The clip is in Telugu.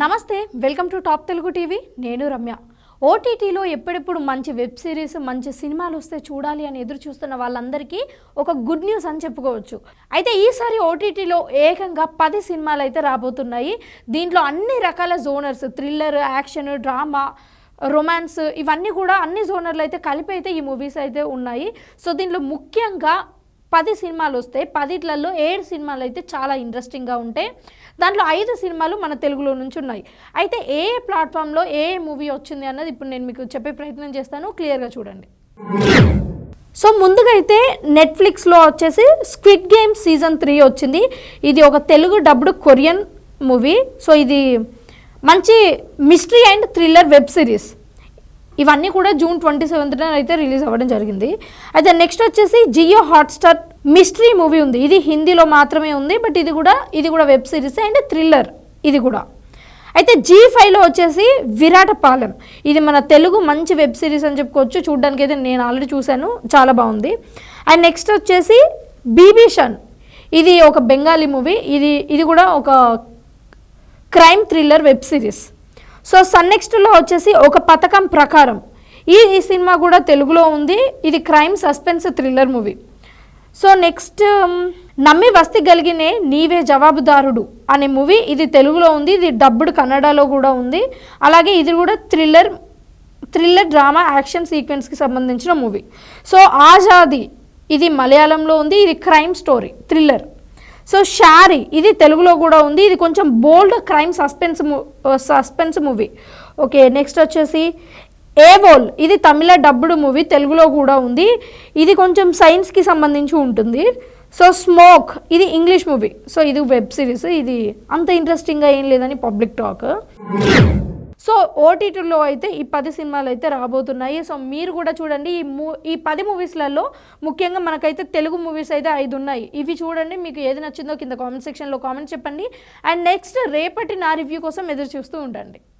నమస్తే welcome to top Telugu TV. నేను రమ్య. ఓటీటీలో ఎప్పుడెప్పుడు మంచి వెబ్ సిరీస్ మంచి సినిమాలు వస్తే చూడాలి అని ఎదురు చూస్తున్న వాళ్ళందరికీ ఒక గుడ్ న్యూస్ అని చెప్పుకోవచ్చు. అయితే ఈసారి ఓటీటీలో ఏకంగా పది సినిమాలు అయితే రాబోతున్నాయి. దీంట్లో అన్ని రకాల genres thriller action drama romance ఇవన్నీ కూడా అన్ని జోనర్లు అయితే కలిపి అయితే ఈ మూవీస్ అయితే ఉన్నాయి. సో దీంట్లో ముఖ్యంగా పది సినిమాలు వస్తాయి పదిట్లలో ఏడు సినిమాలు అయితే చాలా ఇంట్రెస్టింగ్గా ఉంటాయి దాంట్లో ఐదు సినిమాలు మన తెలుగులో నుంచి ఉన్నాయి. అయితే ఏ ప్లాట్ఫామ్లో ఏ ఏ మూవీ వచ్చింది అన్నది ఇప్పుడు నేను మీకు చెప్పే ప్రయత్నం చేస్తాను. క్లియర్గా చూడండి. సో ముందుగా అయితే నెట్ఫ్లిక్స్లో వచ్చేసి స్క్విడ్ గేమ్ సీజన్ త్రీ వచ్చింది. ఇది ఒక Telugu dubbed Korean movie. So ఇది మంచి mystery and thriller web series. ఇవన్నీ కూడా జూన్ ట్వంటీ సెవెంత్న అయితే రిలీజ్ అవ్వడం జరిగింది. అయితే నెక్స్ట్ వచ్చేసి జియో హాట్స్టార్ మిస్టరీ మూవీ ఉంది. ఇది హిందీలో మాత్రమే ఉంది బట్ ఇది కూడా ఇది కూడా వెబ్ సిరీస్ అండ్ థ్రిల్లర్ ఇది కూడా. అయితే జీ ఫైవ్లో వచ్చేసి విరాటపాలెం. ఇది మన తెలుగు మంచి వెబ్ సిరీస్ అని చెప్పుకోవచ్చు. చూడడానికి అయితే నేను ఆల్రెడీ చూశాను. చాలా బాగుంది. అండ్ నెక్స్ట్ వచ్చేసి బీబీషన్ ఇది ఒక బెంగాలీ మూవీ ఇది ఇది కూడా ఒక crime thriller web series so Sun నెక్స్ట్లో వచ్చేసి ఒక పథకం ప్రకారం. ఈ ఈ సినిమా కూడా తెలుగులో ఉంది. ఇది crime suspense thriller movie so next నమ్మి వస్తి గలిగినే నీవే జవాబుదారుడు అనే మూవీ ఇది తెలుగులో ఉంది ఇది డబ్బుడ్ కన్నడలో కూడా ఉంది. అలాగే ఇది కూడా థ్రిల్లర్ థ్రిల్లర్ డ్రామా యాక్షన్ సీక్వెన్స్కి సంబంధించిన మూవీ. సో ఆజాది ఇది మలయాళంలో ఉంది ఇది క్రైమ్ స్టోరీ థ్రిల్లర్. సో షారీ ఇది తెలుగులో కూడా ఉంది ఇది కొంచెం bold crime suspense suspense movie. Okay next వచ్చేసి ఏవోల్ ఇది తమిళ డబ్బుడు మూవీ తెలుగులో కూడా ఉంది. ఇది కొంచెం సైన్స్కి సంబంధించి ఉంటుంది. సో స్మోక్ ఇది ఇంగ్లీష్ మూవీ సో ఇది వెబ్ సిరీస్ ఇది అంత ఇంట్రెస్టింగ్గా ఏం లేదని పబ్లిక్ టాక్ సో ఓటీటీలో అయితే ఈ పది సినిమాలు అయితే రాబోతున్నాయి. సో మీరు కూడా చూడండి. ఈ మూ ఈ పది మూవీస్లలో ముఖ్యంగా మనకైతే తెలుగు మూవీస్ అయితే ఐదు ఉన్నాయి. ఇవి చూడండి మీకు ఏది నచ్చిందో కింద కామెంట్ సెక్షన్లో కామెంట్ చెప్పండి. అండ్ నెక్స్ట్ రేపటి నా రివ్యూ కోసం ఎదురు చూస్తూ ఉండండి.